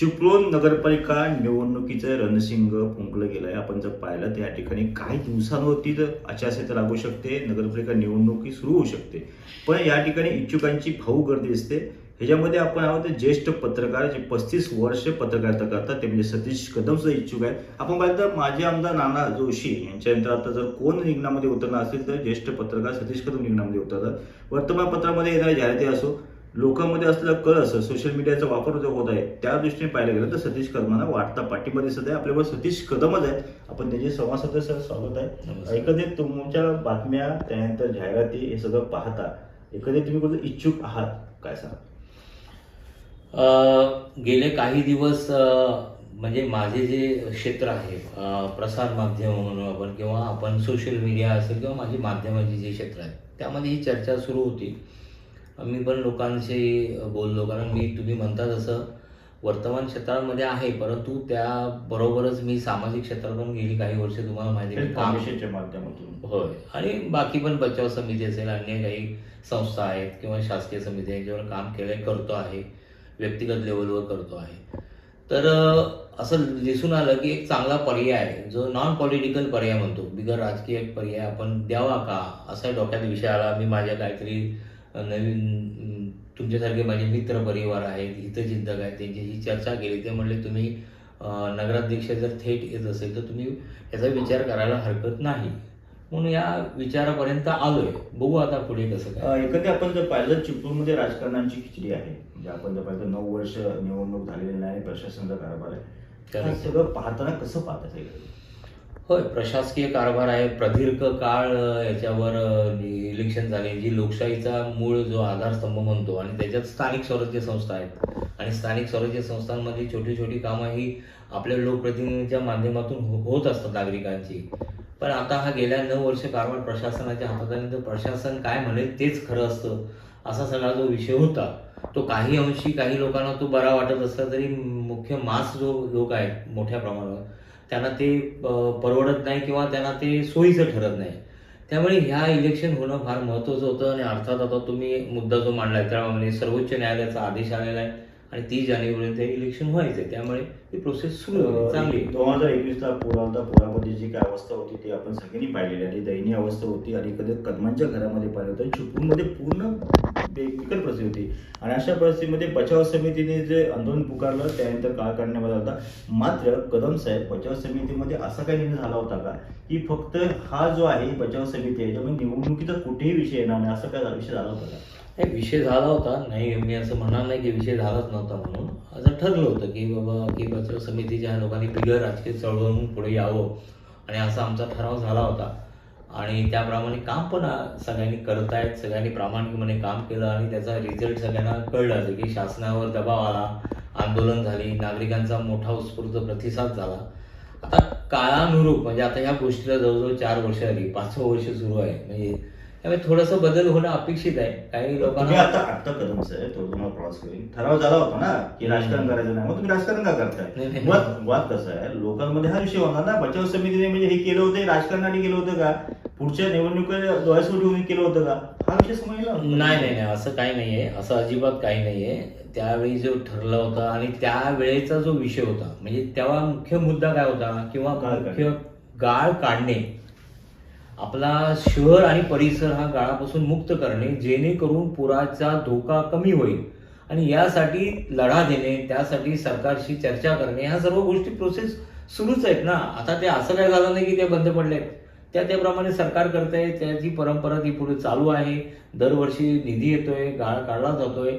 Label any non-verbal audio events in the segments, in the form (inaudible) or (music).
चिपळूण नगरपालिका निवडणुकीचं रणसिंग फुंकलं गेलं आहे आपण जर पाहिलं तर या ठिकाणी काही दिवसांवरती तर आचारसंहिता लागू शकते नगरपालिका निवडणुकी सुरू होऊ शकते. पण या ठिकाणी इच्छुकांची भाऊ गर्दी दिसते. ह्याच्यामध्ये आपण आहोत ज्येष्ठ पत्रकार जे पस्तीस वर्ष पत्रकारिता करतात ते म्हणजे सतीश कदम सुद्धा इच्छुक आहेत. आपण पाहिलं तर माजी आमदार नाना जोशी यांच्यानंतर आता जर कोण रिंगणामध्ये उतरणार असेल तर ज्येष्ठ पत्रकार सतीश कदम रिंगणामध्ये उतरतात. वर्तमानपत्रामध्ये येणाऱ्या जाहिराती असो लोकांमध्ये असलेला कळ असं सोशल मीडियाचा वापर जो होत आहे त्या दृष्टीने पाहिलं गेलं तर सतीश कदमांना वाढता पाठिंबा दिसत आहे आपल्यावर सतीश कदमच आहेत. आपण त्याचे संवाद साधत सर स्वागत आहे. एकंदरीत तुमच्या बातम्या त्यानंतर जाहिराती हे सगळं पाहता एकंदरीत तुम्ही कुठे इच्छुक आहात? काय सांगा? अ, गेले काही दिवस म्हणजे माझे जे क्षेत्र आहे प्रसार माध्यम म्हणून आपण किंवा आपण सोशल मीडिया असेल किंवा माझी माध्यमाची जे क्षेत्र आहे त्यामध्ये ही चर्चा सुरू होती. मी पण लोकांशी बोललो कारण मी तुम्ही म्हणता तसं वर्तमान क्षेत्रामध्ये आहे परंतु त्याबरोबरच मी सामाजिक क्षेत्रात पण गेली काही वर्ष तुम्हाला माहिती माध्यमातून. होय. आणि बाकी पण बचाव समिती असेल अन्य काही संस्था आहेत किंवा शासकीय समिती यांच्यावर काम केलंय करतो आहे व्यक्तिगत लेवलवर करतो आहे. तर असं दिसून आलं की एक चांगला पर्याय जो नॉन पॉलिटिकल पर्याय म्हणतो. बिगर राजकीय पर्याय आपण द्यावा का असा डोक्यात विषय आला. मी माझ्या काहीतरी नवीन तुमच्यासारखे माझे मित्र परिवार आहेत हितचिंतक आहेत त्यांच्याशी चर्चा केली ते म्हणले तुम्ही नगराध्यक्ष जर थेट येत असेल तर तुम्ही याचा विचार करायला हरकत नाही. म्हणून या विचारापर्यंत आलोय. बघू आता पुढे कसं काय. अं, एकंदरीत आपण जर पाहिलं चिपळूणमध्ये राजकारणाची खिचडी आहे म्हणजे आपण जर पाहिलं नऊ वर्ष निवडणूक झालेली नाही प्रशासनाचा कारभार आहे. सगळं पाहताना कसं पाहता होय प्रशासकीय कारभार आहे. प्रदीर्घ काळ याच्यावर इलेक्शन झाले जी लोकशाहीचा मूळ जो आधारस्तंभ म्हणतो आणि त्याच्यात स्थानिक स्वराज्य संस्था आहेत. आणि स्थानिक स्वराज्य संस्थांमध्ये छोटी छोटी कामं ही आपल्या लोकप्रतिनिधींच्या माध्यमातून हो-, होत असतात नागरिकांची. पण आता हा गेल्या नऊ वर्ष कारभार प्रशासनाच्या हातात आणि तर प्रशासन काय म्हणेल तेच खरं असतं असा सगळा जो विषय होता तो काही अंशी काही लोकांना तो बरा वाटत असला तरी मुख्य मास जो लोक आहेत मोठ्या प्रमाणावर त्यांना ते परवडत नाही किंवा त्यांना ते सोयीचं ठरत नाही. त्यामुळे ह्या इलेक्शन होणं फार महत्त्वाचं होतं आणि अर्थात आता तुम्ही मुद्दा जो मांडलाय त्याप्रमाणे सर्वोच्च न्यायालयाचा आदेश आलेला आहे. आणि तीस जानेवारीपर्यंत हे इलेक्शन व्हायचंय. त्यामुळे ही प्रोसेस सुरू चांगली. दोन हजार एकवीसला पूर आलता पुरामध्ये जी काय अवस्था होती ती आपण सगळ्यांनी पाहिलेली आणि दयनीय अवस्था होती आणि कधी कदमांच्या घरामध्ये पाहिलं तर चिपळूणमध्ये पूर्ण बिकट परिस्थिती होती. आणि अशा परिस्थितीमध्ये बचाव समितीने जे आंदोलन पुकारलं त्यानंतर काळ काढण्यात आला. होता मात्र कदम साहेब बचाव समितीमध्ये असा काही निर्णय झाला होता का? की फक्त हा जो आहे बचाव समिती आहे त्यामुळे निवडणुकीचा कुठेही विषय येणार नाही. असं काय विषय झाला होता का? नाही विषय झाला होता. नाही मी असं म्हणणार नाही की विषय झालाच नव्हता म्हणून. असं ठरलं होतं की बाबा की बचाव समितीच्या लोकांनी बिगर राजकीय चळवळून पुढे यावं. आणि असा आमचा ठराव झाला होता. आणि त्याप्रमाणे काम पण सगळ्यांनी सगळ्यांनी आहेत. सगळ्यांनी प्रामाणिकपणे काम केलं आणि त्याचा रिझल्ट सगळ्यांना कळला. की शासनावर दबाव आला आंदोलन झाली नागरिकांचा मोठा उत्स्फूर्त प्रतिसाद झाला. आता काळानुरूप म्हणजे आता ह्या गोष्टीला जवळजवळ चार वर्ष आली पाचवं वर्ष सुरू आहे. म्हणजे त्यामुळे थोडंसं बदल होणं अपेक्षित आहे. काही तुम्ही लोकांना आता आता कदम साहेब थोडं तुम्हाला क्रॉस करेन. ठराव झाला होता ना की राजकारण करायचं नाही मग तुम्ही राजकारण का नाही, करताय? नाही. मुळात मुळात कसं आहे लोकांमध्ये हा विषय होणार ना. बचाव समितीने म्हणजे हे केलं होतं हे राजकारणाने केलं होतं का? पुढच्या निवडणुकीला डोळ्यासमोर ठेवून केलं होतं का? हा विषय समजला नाही नाही नाही. असं काही नाहीये. असं अजिबात काही नाहीये. त्यावेळी जो ठरलं होतं आणि त्यावेळेचा जो विषय होता म्हणजे तेव्हा मुख्य मुद्दा काय होता किंवा गाळ काढणे. मुख्य गाळ काढणे आपला शहर आणि परिसर हा गाळापासून मुक्त करणे जेणेकरून पुराचा धोका कमी होईल. आणि यासाठी लढा देणे त्यासाठी सरकारशी चर्चा करणे ह्या सर्व गोष्टी प्रोसेस सुरूच आहेत ना. आता ते असं काय झालं नाही की ते बंद पडले त्या त्याप्रमाणे सरकार करतंय त्याची परंपरा ती पुढे चालू आहे. दरवर्षी निधी येतोय गाळ काढला जातोय.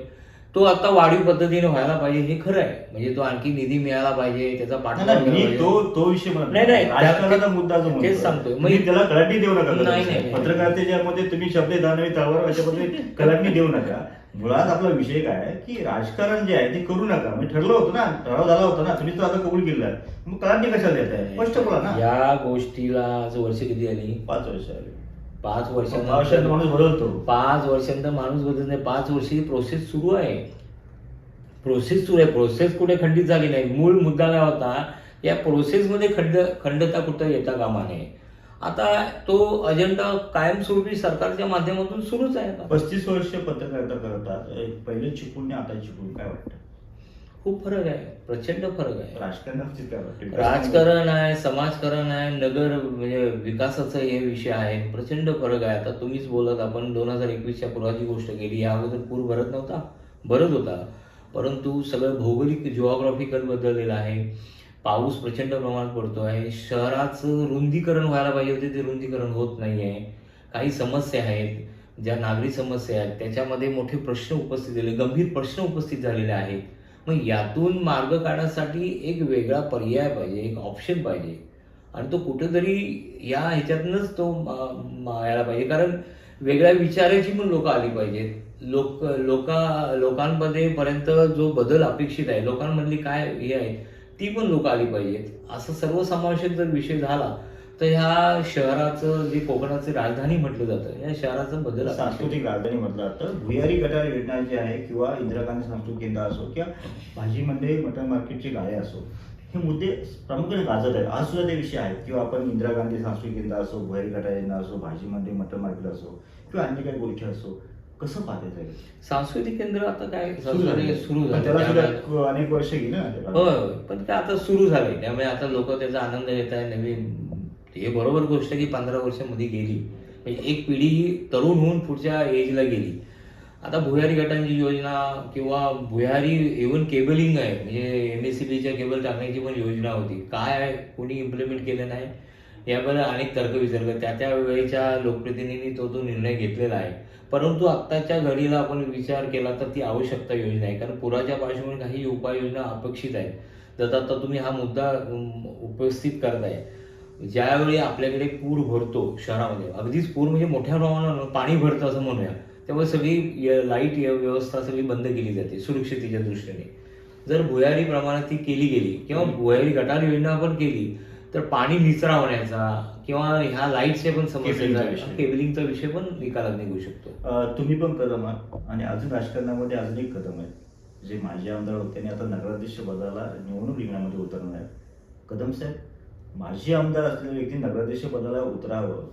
तो आता वाढीव पद्धतीने व्हायला पाहिजे हे खरं आहे. म्हणजे तो आणखी निधी मिळाला पाहिजे त्याचा पाठपुरावा नाही, केला मी पाहिजे. तो तो विषय म्हणत नाही, नाही, राजकारणाचा त्या- मुद्दा जो म्हणतोय. तुम्ही त्याला कलाटणी देऊ नका नाही, साहेब. नाही, पत्रकारितेच्या मध्ये तुम्ही शब्द दानवी त्यावर अशा पद्धतीने कलाटणी देऊ नका. मुळात आपला विषय काय आहे की राजकारण जे आहे ते करू नका. म्हणजे ठरलं होतं ना ठराव झाला होता ना तुम्ही तो आता कबूल केला. मग कलाटणी कशाला देत आहे स्पष्ट बोला ना. या गोष्टीला आज वर्ष किती आली? पाच वर्ष आले. पाच वर्षात माणूस बदलतो. पाच वर्षांनंतर माणूस बदलत नाही पाच वर्षी प्रोसेस सुरू आहे. प्रोसेस सुरू आहे. प्रोसेस कुठे खंडित झाली नाही. मूळ मुद्दा काय होता या प्रोसेसमध्ये खंड खंडता कुठं येता कामा नये. आता तो अजेंडा कायमस्वरूपी सरकारच्या माध्यमातून सुरूच आहे. पस्तीस वर्ष पत्रकारिता करतात. पहिले आणि आता चिपळूण काय वाटतं? खूप फरक आहे प्रचंड फरक आहे. राजकारण आहे समाजकारण आहे नगर म्हणजे विकासाचा हे विषय आहे प्रचंड फरक आहे. आता तुम्हीच बोलत आपण दोन हजार एकवीसच्या पूर्वाची गोष्ट केली. या अगोदर पूर भरत नव्हता भरत होता. परंतु सगळं भौगोलिक जिओग्राफिकल बदललेलं आहे. पाऊस प्रचंड प्रमाणात पडतो आहे शहराचं रुंदीकरण व्हायला पाहिजे होते ते रुंदीकरण होत नाही आहे काही समस्या आहेत ज्या नागरी समस्या आहेत त्याच्यामध्ये मोठे प्रश्न उपस्थित झाले गंभीर प्रश्न उपस्थित झालेले आहेत. मग यातून मार्ग काढण्यासाठी एक वेगळा पर्याय पाहिजे एक ऑप्शन पाहिजे. आणि तो कुठेतरी या ह्याच्यातूनच तो यायला पाहिजे. कारण वेगळ्या विचाराची पण लोक आली पाहिजेत. लोक लोका लोकांमध्ये पर्यंत जो बदल अपेक्षित आहे लोकांमधली काय हे आहे ती पण लोक आली पाहिजेत. असं सर्वसमावेशक जर विषय झाला तर ह्या शहराचं जे कोकणाची राजधानी म्हटलं जातं या शहराचं बदल. सांस्कृतिक राजधानी म्हटलं जातं. भुयारी गटार योजना जी आहे किंवा इंदिरा गांधी सांस्कृतिक केंद्र असो किंवा भाजी मंडई मटन मार्केटची गाळे असो हे मुद्दे प्रामुख्याने गाजत आहेत. आज सुद्धा ते विषय आहेत. किंवा आपण इंदिरा गांधी सांस्कृतिक केंद्र असो भुयारी गटार योजना असो भाजी मंडई मटन मार्केट असो किंवा अन्य काही गोष्टी असो कसं पाहता येईल? सांस्कृतिक केंद्र आता काय सुरू झालं त्याला झालं. सुद्धा अनेक वर्ष गेली ना पण काय आता सुरू झालंय. त्यामुळे आता लोक त्याचा आनंद घेत आहे नवीन हे बरोबर गोष्ट की पंधरा वर्षामध्ये गेली. म्हणजे एक पिढी ही तरुण होऊन पुढच्या एजला गेली. आता भुयारी गटांची योजना किंवा भुयारी इव्हन केबलिंग आहे. म्हणजे एम एस सी बीच्या केबल टाकण्याची पण योजना होती. काय आहे? कोणी इम्प्लिमेंट केलं नाही? याबद्दल अनेक तर्कवितर्क. त्या त्या वेळेच्या लोकप्रतिनिधींनी तो तो निर्णय घेतलेला आहे. परंतु आत्ताच्या घडीला आपण विचार केला तर ती आवश्यकता योजना आहे. कारण पुराच्या पार्श्वभूमीवर काही उपाययोजना अपेक्षित आहेत. जर आता तुम्ही हा मुद्दा उपस्थित करताय ज्यावेळी आपल्याकडे पूर भरतो शहरामध्ये अगदीच पूर म्हणजे मोठ्या प्रमाणावर पाणी भरतं असं म्हणूया त्यामुळे सगळी लाइट व्यवस्था सगळी बंद केली जाते सुरक्षितेच्या दृष्टीने. जर भुयारी प्रमाणात ती केली गेली किंवा भुयारी गटार योजना आपण केली तर पाणी निचरा होण्याचा किंवा ह्या लाईटचे पण विषय. केबलिंगचा विषय पण निकालात निघू शकतो. तुम्ही पण कदम आहात आणि अजून राजकारणामध्ये अजून एक कदम आहे जे माजी आमदार होते आणि आता नगराध्यक्ष पदाला निवडणूक रिंगणामध्ये उतरणार आहेत. कदम साहेब? माजी आमदार असलेल्या व्यक्ती नगराध्यक्ष पदाला उतरावं.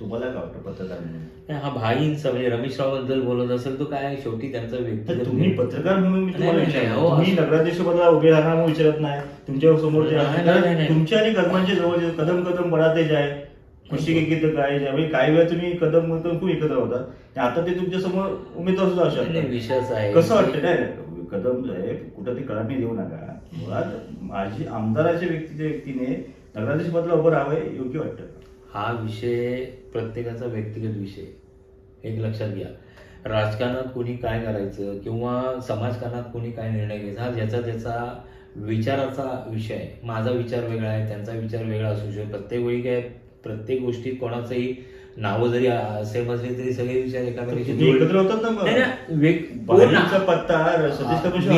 तुम्हाला काय वाटतं पत्रकार म्हणून? हा भाईंचा म्हणजे रमेश रावबद्दल बोलत असेल तो काय शेवटी त्यांचा तर व्यक्तिगत तुम्ही पत्रकार म्हणून मी तुम्हाला विचारतो. हो, तुम्ही नगराध्यक्ष पदाला उभे राहणार म्हणून विचारत नाही. तुमच्यासमोर. तुमच्या आणि कदमांच्या जवळ कदम कदम बढाते जे आहे खुशी के गीत काय जे आहे, काही वेळा तुम्ही कदम कदम खूप एकत्र होता. आता ते तुमच्यासमोर उमेदवार सुद्धा असू नाही, नाही, शकतात विषयच आहे. कसं वाटतं नाही कदम कुठं ते कळाने देऊ नका. मुळात माझी आमदाराच्या व्यक्तीच्या व्यक्तीने नगराध्यक्ष पदाला उभं राहावं हे योग्य वाटतं. हा विषय प्रत्येकाचा व्यक्तिगत विषय. एक लक्षात घ्या. राजकारणात कोणी काय करायचं किंवा समाजकारणात कोणी काय निर्णय घ्यायचा हा ज्याचा त्याचा विचाराचा विषय आहे. माझा विचार वेगळा आहे त्यांचा विचार वेगळा असू शकतो. प्रत्येक वेळी काय प्रत्येक गोष्टीत कोणाचंही नावं जरी सेम असली तरी सगळे विचार एकत्र होतात कोण भाजपचा पत्ता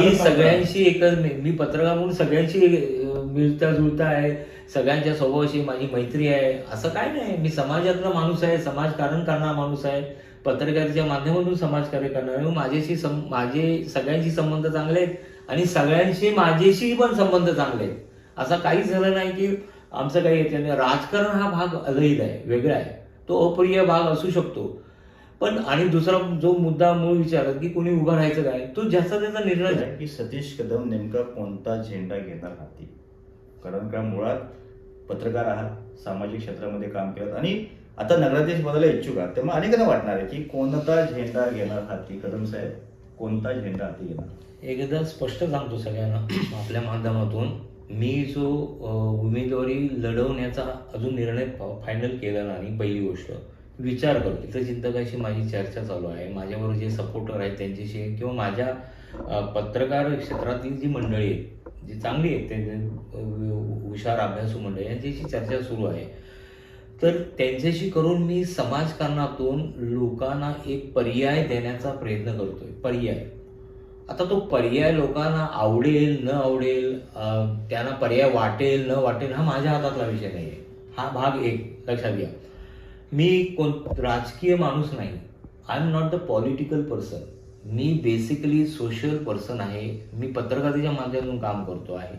मी. सगळ्यांशी एकच मी- मी पत्रकार म्हणून सगळ्यांशी मिळता जुळता आहे. सगळ्यांच्या स्वभावाशी माझी मैत्री आहे. असं काय नाही. मी समाजातला माणूस आहे समाजकारण करणारा माणूस आहे. पत्रकारितेच्या माध्यमातून समाजकार्य करणार आहे. माझ्याशी सं- माझे सगळ्यांशी संबंध चांगले आहेत आणि सगळ्यांशी माझ्याशी पण संबंध चांगले आहेत. असं काहीच झालं नाही की आमचं काही याच्याने राजकारण हा भाग अलहिद आहे वेगळा आहे. तो अप्रिय भाग असू शकतो. पण आणि दुसरा जो मुद्दा मूळ विचारत की कोणी उभं राहायचं काय तो ज्याचा त्याचा निर्णय आहे. की सतीश कदम नेमका कोणता झेंडा घेणार हाती? कारण का मुळात पत्रकार आहात सामाजिक क्षेत्रामध्ये काम केलं आणि आता नगराध्यक्ष पदाला इच्छुक आहात. तेव्हा अनेकांना वाटणार आहे की कोणता झेंडा घेणार हाती? कदम साहेब कोणता झेंडा हाती घेणार? एकदा स्पष्ट सांगतो सगळ्यांना आपल्या माध्यमातून. मी जो उमेदवारी लढवण्याचा अजून निर्णय फायनल केला नाही पहिली गोष्ट. विचार करतो. इथं चिंतकाशी माझी चर्चा चालू आहे. माझ्याबरोबर जे सपोर्टर आहेत त्यांच्याशी किंवा माझ्या पत्रकार क्षेत्रातील जी मंडळी आहेत जी चांगली आहेत ते हुशार अभ्यासू मंडळ यांच्याशी चर्चा सुरू आहे. तर त्यांच्याशी करून मी समाजकारणातून लोकांना एक पर्याय देण्याचा प्रयत्न करतोय. पर्याय. आता तो पर्याय लोकांना आवडेल न आवडेल त्यांना पर्याय वाटेल न वाटेल हा माझ्या हातातला विषय नाही आहे हा भाग एक. लक्षात घ्या. मी कोण राजकीय माणूस नाही. I am not the political person me basically social person आहे. मी पत्रकारितेच्या माध्यमातून काम करतो आहे.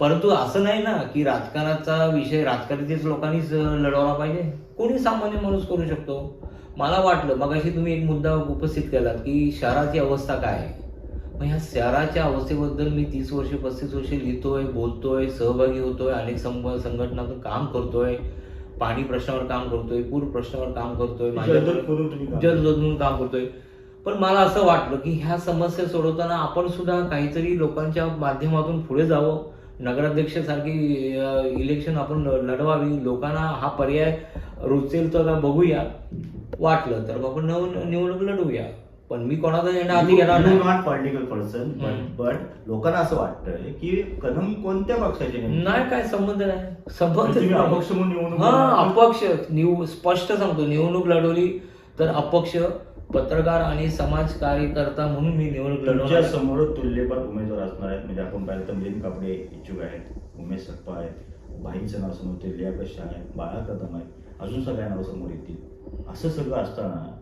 परंतु असं नाही ना की राजकारणाचा विषय राजकारणीच लोकांनीच लढवला पाहिजे. कोणी सामान्य माणूस करू शकतो? मला वाटलं मग अशी तुम्ही एक मुद्दा उपस्थित केलात की शहराची अवस्था काय आहे? मग ह्या शहराच्या अवस्थेबद्दल मी तीस वर्ष पस्तीस वर्ष लिहितोय बोलतोय सहभागी होतोय अनेक संघ संघटनातून काम करतोय पाणी प्रश्नावर काम करतोय पूर प्रश्नावर काम करतोय माझ्या जलद करून तुम्ही काम- जलद म्हणून काम करतोय. पण मला असं वाटलं की ह्या समस्या सोडवताना आपण सुद्धा काहीतरी लोकांच्या माध्यमातून पुढे जावं. नगराध्यक्ष सारखी इलेक्शन आपण लढवावी. लोकांना हा पर्याय रुचेल तर बघूया. वाटलं तर आपण नवीन निवडणूक लढवूया. पण मी कोणाचा झेंडा हाती घेणार नाही. Not political person. बट लोकांना असं वाटतंय की कदम कोणत्या पक्षाचे? नाही काय संबंध नाही. संबंध. अपक्ष म्हणून निवडणूक हा? अपक्ष. निव स्पष्ट सांगतो. निवडणूक लढवली तर अपक्ष. पत्रकार आणि समाज कार्यकर्ता म्हणून मी निवडणूक तुमच्या लढवणार समोर तुल्यपार उमेदवार असणार आहेत. म्हणजे आपण पाहिलं तर मिलिंद कापडे इच्छुक आहेत उमेश सप्पा आहेत भाईंचं नाव समोर येते लिया कशा आहेत बाळा कदम आहेत. अजून सगळ्या नाव समोर येतील. असं सगळं असताना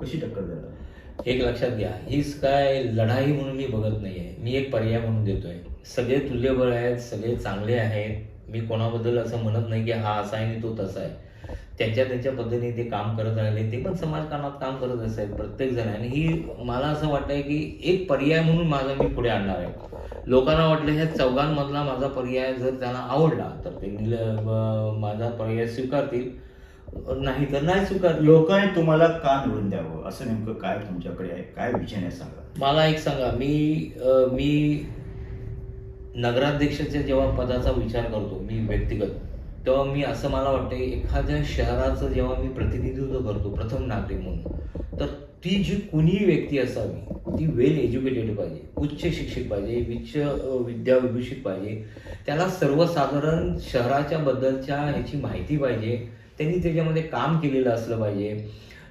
कशी टक्कर देणार? एक लक्षात घ्या हीच काय लढाई म्हणून मी बघत नाहीये. मी एक पर्याय म्हणून देतोय. सगळे तुल्यबळ आहेत सगळे चांगले आहेत. मी कोणाबद्दल असं म्हणत नाही की हा असा आहे आणि तो तसा आहे. त्यांच्या त्यांच्या पद्धतीने ते काम करत राहिले. ते पण समाजकारणात काम करत असेल प्रत्येक जण. आणि ही मला असं वाटतंय की एक पर्याय म्हणून माझा मी पुढे आणणार आहे. लोकांना वाटलं ह्या चौघांमधला माझा पर्याय जर त्यांना आवडला तर ते माझा पर्याय स्वीकारतील. नाही तर नाही स्वीकारतील. लोकांनी तुम्हाला का निवडून द्यावं? असं नेमकं काय तुमच्याकडे आहे? काय विचार आहे सांगा. मला एक सांगा. मी मी नगराध्यक्षाच्या जेव्हा पदाचा विचार करतो मी व्यक्तिगत. तेव्हा मी असं मला वाटतं एखाद्या शहराचं जेव्हा मी प्रतिनिधित्व करतो प्रथम नागरिक म्हणून तर ती जी कुणीही व्यक्ती असावी ती वेल एज्युकेटेड पाहिजे उच्च शिक्षित पाहिजे विच्च विद्याविभूषित पाहिजे त्याला सर्वसाधारण शहराच्या बद्दलच्या ह्याची माहिती पाहिजे त्यांनी त्याच्यामध्ये काम केलेलं असलं पाहिजे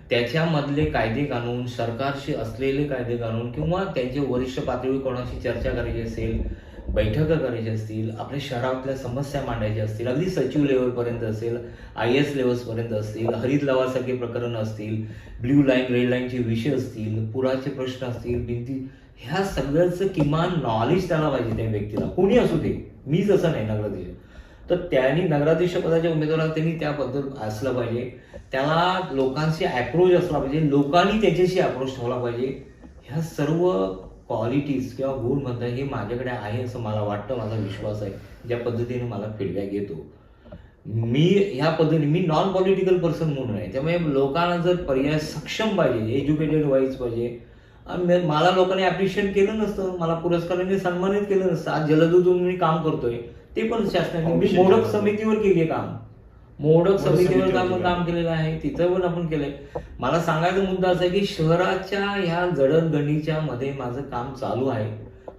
त्याच्यामधले कायदे कानून सरकारशी असलेले कायदे कानून किंवा त्यांचे वरिष्ठ पातळीवर कोणाशी चर्चा करायची असेल बैठका करायची असतील आपल्या शहरातल्या समस्या मांडायच्या असतील अगदी सचिव लेवलपर्यंत असेल आय एस लेवल्सपर्यंत असतील हरित लवासारखे प्रकरण असतील ब्ल्यू लाईन रेड लाईनचे विषय असतील पुराचे प्रश्न असतील भिंती ह्या सगळ्याचं किमान नॉलेज त्याला पाहिजे त्या व्यक्तीला. कोणी असू दे. मीच असं नाही नगराध्यक्ष. तर त्यांनी नगराध्यक्ष पदाच्या उमेदवाराला त्यांनी त्याबद्दल असलं पाहिजे. त्याला लोकांशी अप्रोच असला पाहिजे. लोकांनी त्याच्याशी अप्रोच ठेवला पाहिजे. ह्या सर्व क्वालिटीज किंवा गुण म्हणतात हे माझ्याकडे आहे असं मला वाटतं माझा विश्वास आहे. ज्या पद्धतीने मला फीडबॅक येतो. मी ह्या पद्धतीने मी नॉन पॉलिटिकल पर्सन म्हणून आहे. त्यामुळे लोकांना जर पर्याय सक्षम पाहिजे एज्युकेटेड वाईज पाहिजे मला लोकांनी अप्रिशिएट केलं नसतं मला पुरस्काराने सन्मानित केलं नसतं. आज जलदूतून मी काम करतोय ते पण शासनाने मी मोडक. समितीवर केली काम. मोडक समितीवर समितीवर काम केलं. काम केलेलं आहे तिथं पण आपण केलंय मला सांगायचा मुद्दा असा की शहराच्या ह्या जडणघडणीच्या मध्ये माझं काम चालू आहे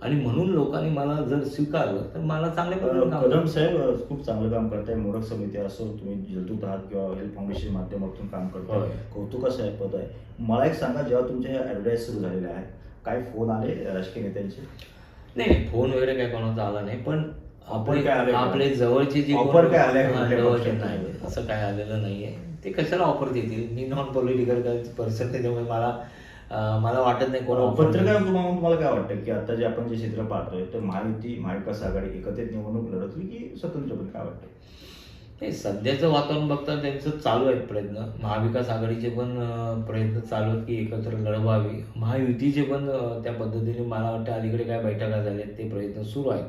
आणि म्हणून लोकांनी मला जर स्वीकारलं तर मला काम कदम. साहेब खूप चांगलं काम करताय मोडक समिती असो तुम्ही जलदूत आहात किंवा हेल्थ फाउंडेशन माध्यमातून काम करताय होय. कौतुकाचं आहे पद आहे मला एक सांगा जेव्हा तुमच्या ह्या ऍडव्हर्टाईज सुरू झालेल्या आहेत काय फोन आले राजकीय नेत्यांचे नाही, फोन वगैरे काय कोणाचा आला नाही पण Offer काय आलंय आपले जवळचे जे कोण- काय? नाही असं काय आलेलं नाहीये. ते कशाला ऑफर देतील? मी नॉन पॉलिटिकल पर्सन त्याच्यामुळे मला मला वाटत नाही कोण पत्रकार तुम्हाला काय वाटतं? की आता जे आपण जे चित्र पाहतोय तर महायुती महाविकास आघाडी एकत्रित निवडणूक लढतली की स्वतंत्रपणे काय वाटतं? नाही सध्याचं वातावरण बघता त्यांचं चालू आहेत प्रयत्न. महाविकास आघाडीचे पण प्रयत्न चालू आहेत की एकत्र लढवावी. महायुतीचे पण त्या पद्धतीने मला वाटतं अलीकडे काय बैठका झाल्या ते प्रयत्न सुरू आहेत.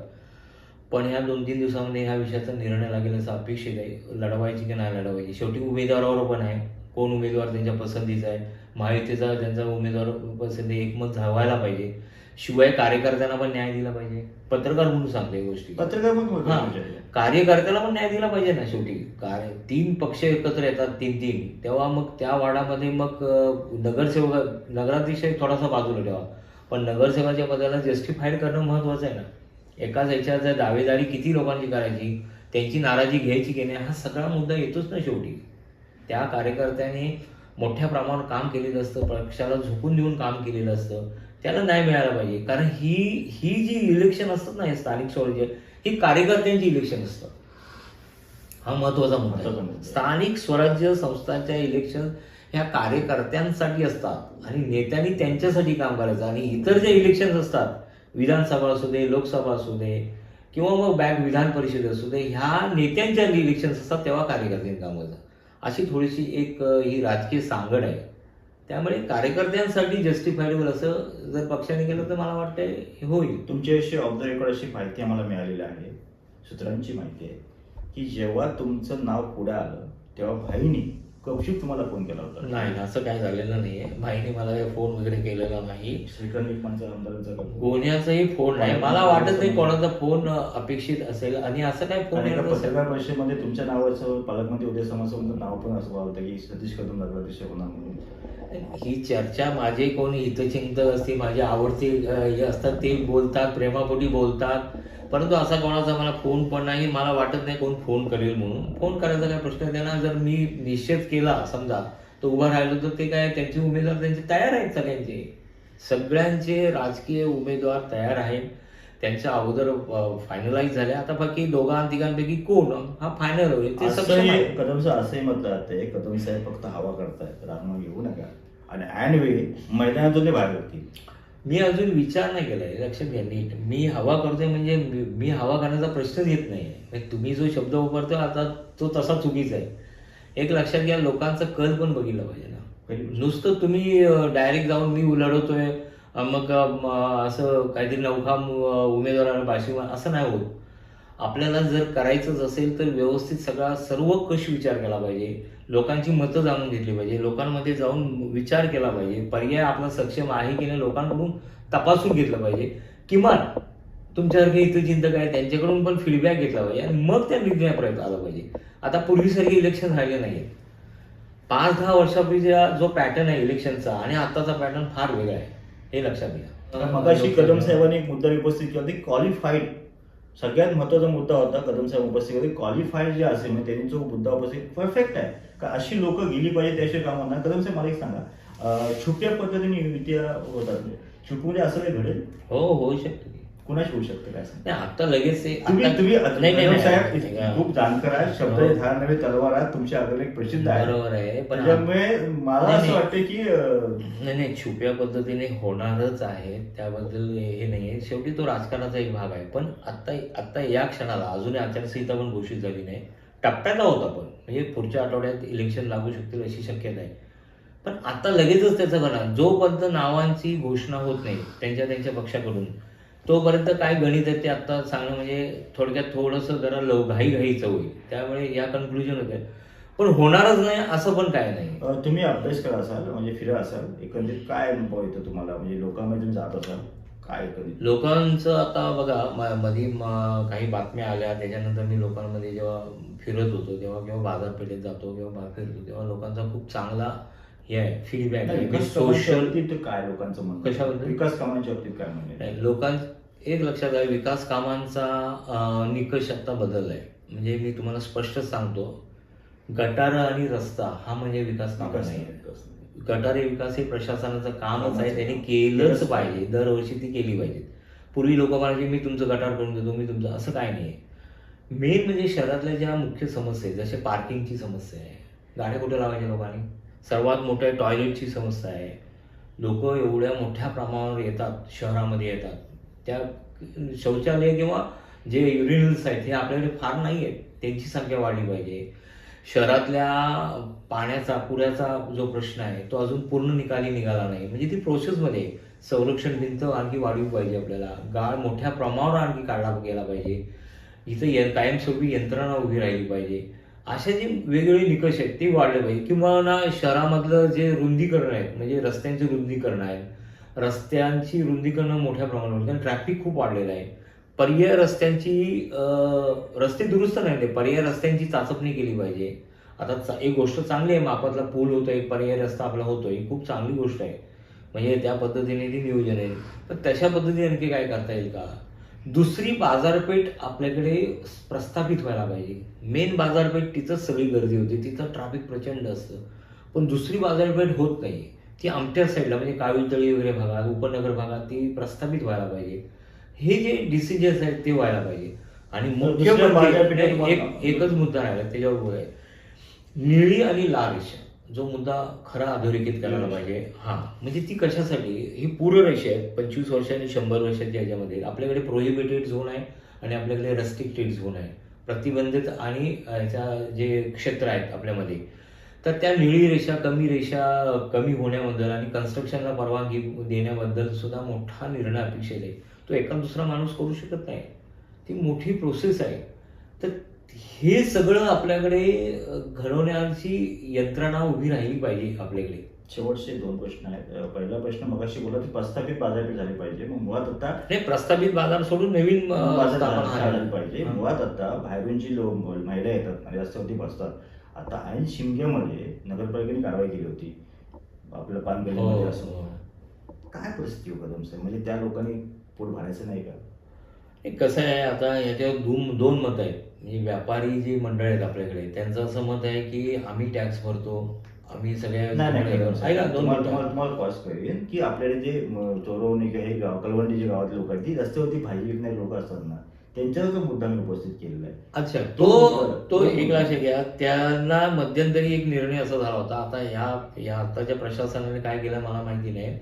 पण ह्या दोन तीन दिवसामध्ये ह्या विषयाचा निर्णय लागेल असं अपेक्षित आहे. लढवायची की नाही लढवायची? शेवटी उमेदवारावर पण आहे. कोण उमेदवार त्यांच्या पसंतीचा आहे? महायुतीचा त्यांचा उमेदवार पसंती एकमत व्हायला पाहिजे. शिवाय कार्यकर्त्यांना पण न्याय दिला पाहिजे. पत्रकार म्हणून सांगते गोष्टी. पत्रकार हा. विचारलं. कार्यकर्त्याला पण न्याय दिला पाहिजे ना शेवटी. कार्य तीन पक्ष एकत्र येतात तीन तीन. तेव्हा मग त्या वार्डामध्ये मग नगरसेवक नगराध्यक्ष थोडासा बाजूला ठेवा. पण नगरसेवकाच्या पदाला जस्टिफाईड करणं महत्वाचं आहे ना. एकाच ह्याच्यात जर दावेदारी किती लोकांची करायची त्यांची नाराजी घ्यायची की नाही हा सगळा मुद्दा येतोच ना शेवटी. त्या कार्यकर्त्याने मोठ्या प्रमाणावर काम केलेलं असतं पक्षाला झुकून देऊन काम केलेलं असतं. त्याला न्याय मिळाला पाहिजे. कारण ही ही जी इलेक्शन असतात ना हे स्थानिक स्वराज्य ही कार्यकर्त्यांची इलेक्शन असतं. हा महत्त्वाचा मुद्दा. स्थानिक स्वराज्य संस्थांच्या इलेक्शन ह्या कार्यकर्त्यांसाठी असतात आणि नेत्यांनी त्यांच्यासाठी काम करायचं. आणि इतर जे इलेक्शन असतात विधानसभा असू दे लोकसभा असू दे किंवा मग बँक विधान परिषद असू दे ह्या नेत्यांच्या इलेक्शन्स असतात तेव्हा कार्यकर्त्यांनी काम करायचं अशी थोडीशी एक ही राजकीय सांगड आहे. त्यामुळे कार्यकर्त्यांसाठी जस्टिफायडेबल असं जर पक्षाने केलं तर मला वाटतंय हे होईल. तुमची अशी ऑफ द रेकॉर्ड अशी माहिती आम्हाला मिळालेली आहे सूत्रांची माहिती आहे की जेव्हा तुमचं नाव पुढे आलं तेव्हा भाईनी कौशिक तुम्हाला फोन केला होता. नाही असं काय झालेलं नाहीये. भाईने मला काही फोन वगैरे केलेला नाही. श्रीकांत निकमांचा आमदारांचा? कोणाचाही फोन नाही. मला वाटत नाही कोणाचा फोन अपेक्षित असेल. आणि असं काय फोन आणि एका. पत्रकार परिषदेमध्ये तुमच्या नावाचं पालकमंत्री उदय समाजाचं नाव पण असं होतं की सतीश कदम नगराध्यक्ष होणार म्हणून. ही चर्चा माझे कोण हितचिंतक असते माझे आवडते अ, हे असतात ते बोलतात प्रेमापोटी बोलतात. परंतु असा कोणाचा मला फोन पण नाही मला वाटत नाही कोण फोन करेल म्हणून. फोन करायचा काय प्रश्न त्यांना जर मी निश्चित केला समजा तो उभा राहिलो तर ते काय त्यांचे उमेदवार त्यांचे तयार आहेत सगळ्यांचे. सगळ्यांचे राजकीय उमेदवार तयार आहेत. त्यांच्या अगोदर फायनलाइज झाले. आता बाकी दोघां तिघांपैकी कोण? हा फायनल होईल. ते असंही आहे कदमचं असंही मत आहे कदम साहेब फक्त हवा करतायत. रागमा घेऊ नका. आणि वेळी मैदानातून ते बाहेर होतील. मी अजून विचार नाही केलाय. लक्षात घ्या नीट मी हवा करतोय म्हणजे मी- हवा करण्याचा प्रश्नच येत नाही म्हणजे तुम्ही जो शब्द वापरतोय आता तो तसा चुकीचा आहे. एक लक्षात घ्या लोकांचा कल पण बघितला पाहिजे ना. नुसतं तुम्ही डायरेक्ट जाऊन मी लढवतोय मग असं काहीतरी नौखा उमेदवाराला बाशी असं नाही होत. आपल्याला जर करायचंच असेल तर व्यवस्थित सगळा सर्व कश विचार केला पाहिजे. लोकांची मतं जाणून घेतली पाहिजे. लोकांमध्ये जाऊन विचार केला पाहिजे. पर्याय आपला सक्षम आहे की नाही लोकांकडून तपासून घेतलं पाहिजे. किमान तुमच्यासारखे इथं चिंतक आहे त्यांच्याकडून पण फीडबॅक घेतला पाहिजे आणि मग त्या निर्णयापर्यंत आलं पाहिजे. आता पूर्वीसारखे इलेक्शन राहिले नाही पाच दहा वर्षापूर्वीचा जो पॅटर्न आहे इलेक्शनचा आणि आताचा पॅटर्न फार वेगळा आहे. हे लक्षात घ्या. मगाशी कदम साहेबांनी एक मुद्दा उपस्थित केला ते क्वालिफाईड सगळ्यात महत्त्वाचा मुद्दा होता कदम साहेब उपस्थित होते क्वालिफाईड जे असेल म्हणजे त्यांनी जो मुद्दा उपस्थित परफेक्ट आहे. का अशी लोक गेली पाहिजे त्याशिवाय काम होणार कदम साहेब मला एक सांगा. छुप्या पद्धतीने युती होतात. म्हणजे छुपूमध्ये म्हणजे असं काही घडेल? हो होऊ शकते. कुणाशी होऊ शकतं काय सांगा नाही आता लगेच ते तुम्ही आता- तुम्ही नाही, नाही, नाही, साहेब नाही, खूप जाणकार आहे शब्द हो. धार नव्हे तलवार आहे तुमच्या अगोदर एक प्रसिद्ध आहे. बरोबर आहे पण त्याच्यामुळे मला नाही, असं नाही. वाटतं की अं, नाही नाही छुप्या पद्धतीने होणारच आहे त्याबद्दल हे नाहीये. शेवटी तो राजकारणाचा एक भाग आहे पण आता आता या क्षणाला अजूनही आचारसंहिता पण घोषित झाली नाही. टप्प्याचा होता पण म्हणजे पुढच्या आठवड्यात इलेक्शन लागू शकतील अशी शक्यता आहे. पण आता लगेचच त्याचं करणार जोपर्यंत नावांची घोषणा होत नाही त्यांच्या त्यांच्या पक्षाकडून तोपर्यंत काय गणित आहे ते आता सांगणं म्हणजे थोडक्यात थोडंसं जरा लव घाई घाईचं होईल. त्यामुळे या कन्क्लुजन होते पण होणारच नाही असं पण काय नाही. तुम्ही अभ्यास करा असाल म्हणजे फिरा असाल. एकंदरीत काय अनुभव येतो तुम्हाला? म्हणजे लोकांमध्ये तुम्ही जात असाल काय लोकांचं आता बघा म- मध्ये काही बातम्या आल्या. त्याच्यानंतर मी लोकांमध्ये जेव्हा फिरत होतो तेव्हा किंवा बाजारपेठेत जातो किंवा बाहेर फिरतो तेव्हा लोकांचा खूप चांगला हे आहे फीडबॅक कामांच्या सोशल काय लोकांचं म्हणणं? कशाबद्दल? विकास कामांच्या बाबतीत काय म्हणणं एक लक्षात आहे विकास कामांचा निकष आता बदललाय म्हणजे मी तुम्हाला स्पष्ट सांगतो गटार आणि रस्ता हा म्हणजे विकास काम नाही. गटारी विकास हे प्रशासनाचं कामच आहे त्यांनी केलंच पाहिजे. दरवर्षी ती केली पाहिजे. पूर्वी लोक म्हणायचे मी तुमचं गटार करून देतो मी तुमचं असं काय नाही. मेन म्हणजे शहरातल्या ज्या मुख्य समस्या आहेत जसे पार्किंगची समस्या आहे गाड्या कुठे लावायच्या लोकांनी? सर्वात मोठ्या टॉयलेटची समस्या आहे. लोक एवढ्या मोठ्या प्रमाणावर येतात शहरामध्ये येतात. त्या शौचालय किंवा जे युरिनल्स आहेत हे आपल्याकडे फार नाही आहेत त्यांची संख्या वाढली पाहिजे. शहरातल्या पाण्याचा पुऱ्याचा जो प्रश्न आहे तो अजून पूर्ण निकाली निघाला नाही. म्हणजे ती प्रोसेसमध्ये संरक्षण भिंत आणखी वाढवी पाहिजे आपल्याला. गाळ मोठ्या प्रमाणावर आणखी काढला गेला पाहिजे. इथं य- कायमस्वरूपी यंत्रणा उभी राहिली पाहिजे. असे जे वेगवेगळे निकष आहेत ते वाढले पाहिजे. किंवा ना शहरामधलं जे रुंदीकरण आहे म्हणजे रस्त्यांचे रुंदीकरण आहे रस्त्यांची रुंदीकरण मोठ्या प्रमाणावर कारण ट्रॅफिक खूप वाढलेलं आहे. पर्याय रस्त्यांची रस्ते दुरुस्त नाही ते पर्याय रस्त्यांची चाचपणी केली पाहिजे. आता चा- एक गोष्ट चांगली आहे मापातला पूल होतोय पर्याय रस्ता आपला होतोय ही खूप चांगली गोष्ट आहे. म्हणजे त्या पद्धतीने ती नियोजन आहे. पण तशा पद्धतीने आणखी काय करता येईल का? दुसरी बाजारपेठ आपल्याकडे प्रस्थापित व्हायला पाहिजे. मेन बाजारपेठ तिथंच सगळी गर्दी होती तिथं ट्रॅफिक प्रचंड असतं. पण दुसरी बाजारपेठ होत नाही. ती आमच्या साईडला म्हणजे काविलतळी वगैरे भागात उपनगर भागात ती प्रस्थापित व्हायला पाहिजे. हे जे डिसिजन्स आहेत ते व्हायला पाहिजे. आणि मुख्य दुसऱ्या म्हणजे बाजारपेठेत एकच मुद्दा राहिला त्याच्यावर निळी आणि लाल रेषा. जो मुद्दा खरा अधोरेखित करायला पाहिजे. हा. म्हणजे ती कशासाठी? ही पूर्व रेषा आहेत. पंचवीस वर्ष आणि शंभर वर्षाच्या याच्यामध्ये आपल्याकडे प्रोहिबिटेड झोन आहे आणि आपल्याकडे रेस्ट्रिक्टेड झोन आहे. प्रतिबंधित आणि याच्या जे क्षेत्र आहेत आपल्यामध्ये. तर त्या निळी रेषा कमी रेषा कमी होण्याबद्दल आणि कन्स्ट्रक्शनला परवानगी देण्याबद्दल सुद्धा मोठा निर्णय अपेक्षित आहे. तो एका दुसरा माणूस करू शकत नाही. ती मोठी प्रोसेस आहे. तर हे सगळं आपल्याकडे घडवण्याची यंत्रणा उभी राहिली पाहिजे आपल्याकडे. शेवटचे दोन प्रश्न आहेत. पहिला प्रश्न मगाशी बोला की प्रस्थापित बाजारपेठ झाली पाहिजे. मग मुळात आता नाही प्रस्तावित बाजार सोडून नवीन बाजार. पाहिजे. मुळात आता बाहेरून जी लोक महिला येतात आणि रस्त्यावरती बसतात आता ऐन शिमग्यामध्ये नगरपालिकेने कारवाई केली होती. आपलं पानगल्लीमध्ये हो, असं हो. काय परिस्थिती कदम साहेब म्हणजे त्या लोकांनी पोट भरायचं नाही का? हे कसं आहे आता याच्यावर दोन दोन मत आहेत. म्हणजे व्यापारी जी मंडळ आहेत आपल्याकडे त्यांचं असं मत आहे की आम्ही टॅक्स भरतो आम्ही सगळ्या नाही नाही कदम ऐका साहेब, दोन तुम्हाला मिनिटं. तुम्हाला तुम्हाला कॉस करेन की आपल्याकडे जे म, चोरवणी किंवा हे गाव कलवंडी जे गावातले लोक आहेत ती रस्त्यावरती भाजी विकणारे लोक असतात ना त्यांच्यावर जो मुद्दा मी उपस्थित केलेला आहे. अच्छा तो- तो तो तो- एक लक्षात घ्या त्यांना मध्यंतरी एक निर्णय असा झाला होता आता ह्या या आताच्या प्रशासनाने काय केलं मला माहिती नाही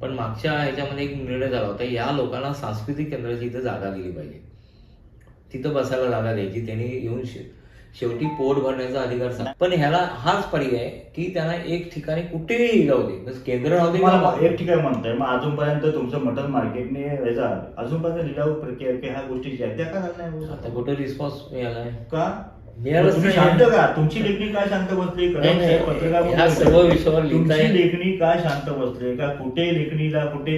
पण मागच्या ह्याच्यामध्ये एक निर्णय झाला होता या लोकांना सांस्कृतिक केंद्राची इथं जागा दिली पाहिजे. तिथं बसायला जागा द्यायची त्यांनी येऊन शेवटी पोट भरण्याचा अधिकार सा- पण ह्याला हाच पर्याय आहे की त्यांना एक ठिकाणी कुठेही जाऊ दे. केंद्र राहू दे एक ठिकाणी म्हणताय मग अजूनपर्यंत तुमचं मटन मार्केटने अजूनपर्यंत लिलाव प्रक्रिया ह्या गोष्टी ज्या त्या का झाल्या आता कुठे रिस्पॉन्स मिळालाय? का. शांत का तुमची लेखणी काय शांत बसली? पत्रकार. सर्व विषयावर. तुमची लेखणी काय शांत बसले? का कुठे लेखणीला कुठे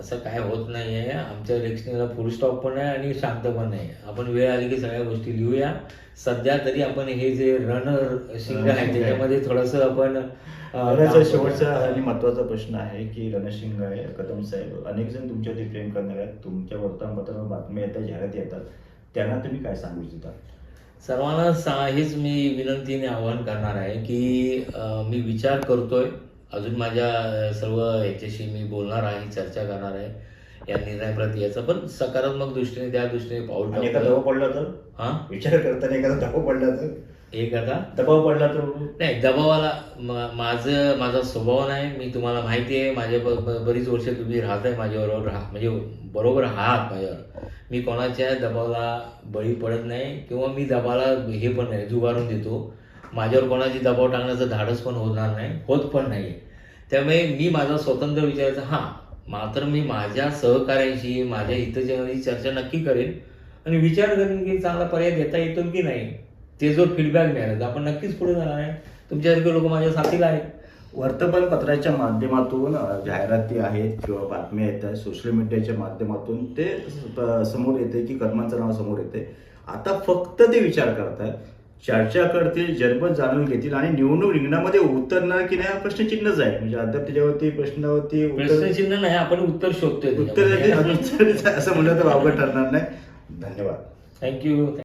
असं काय होत नाहीये. आमच्या इलेक्शनला फुल स्टॉप पण आहे आणि शांत पण नाही आपण वेळ आली की सगळ्या गोष्टी लिहूया. सध्या तरी आपण हे जे रनर शिंग आहे. त्याच्यामध्ये थोडस आपण रणचा शेवटचा. आणि महत्त्वाचा प्रश्न आहे की रणशिंग आहे कदम साहेब. अनेक जण तुमच्यावरती प्रेम करणार आहेत. तुमच्या वर्तमानपत्रावर बातम्या येतात जाहिराती येतात. त्यांना तुम्ही काय सांगू इच्छिता? सर्वांना सा- हेच मी विनंतीने आवाहन करणार आहे की मी विचार करतोय. अजून माझ्या सर्व ह्याच्याशी मी बोलणार आहे चर्चा करणार आहे या निर्णयाप्रती याचा पण सकारात्मक दृष्टीने त्या दृष्टीने पाऊल. दबाव पडला तर? हा? विचार करताना एखादा दबाव पडला तर? एक आता? दबाव पडला तर? नाही दबावाला माझं माझा स्वभाव नाही मी तुम्हाला माहिती आहे माझ्या बरीच वर्ष तुम्ही राहताय माझ्याबरोबर राहा म्हणजे बरोबर आहात माझ्यावर. मी कोणाच्या दबावाला बळी पडत नाही किंवा मी दबावाला हे पण नाही जुगारून देतो. माझ्यावर कोणाची दबाव टाकण्याचं धाडस पण होणार नाही होत पण नाही त्यामुळे मी माझा स्वतंत्र विचारायचा हां मात्र मी माझ्या सहकार्यांशी माझ्या हितजनाची चर्चा नक्की करेन आणि विचार करेन की चांगला पर्याय देता येतो की नाही ते जो फीडबॅक मिळाला तर आपण नक्कीच पुढे जाणार आहे. तुमच्यासारखे लोक माझ्या साथीला आहेत. वर्तमानपत्राच्या माध्यमातून जाहिराती आहेत किंवा बातम्या येतात सोशल मीडियाच्या माध्यमातून ते समोर येते की कर्मांचं नाव समोर येते. आता फक्त ते विचार करतात चर्चा करतील जनपद जाणून घेतील आणि निवडणूक रिंगणामध्ये उतरणार की नाही हा प्रश्नचिन्हच आहे म्हणजे अद्याप त्याच्यावरती प्रश्नावरती उत्तर प्रश्नचिन्ह नाही आपण उत्तर शोधतोय. उत्तर (laughs) (laughs) असं म्हणलं तर वावगं ठरणार नाही. धन्यवाद. थँक्यू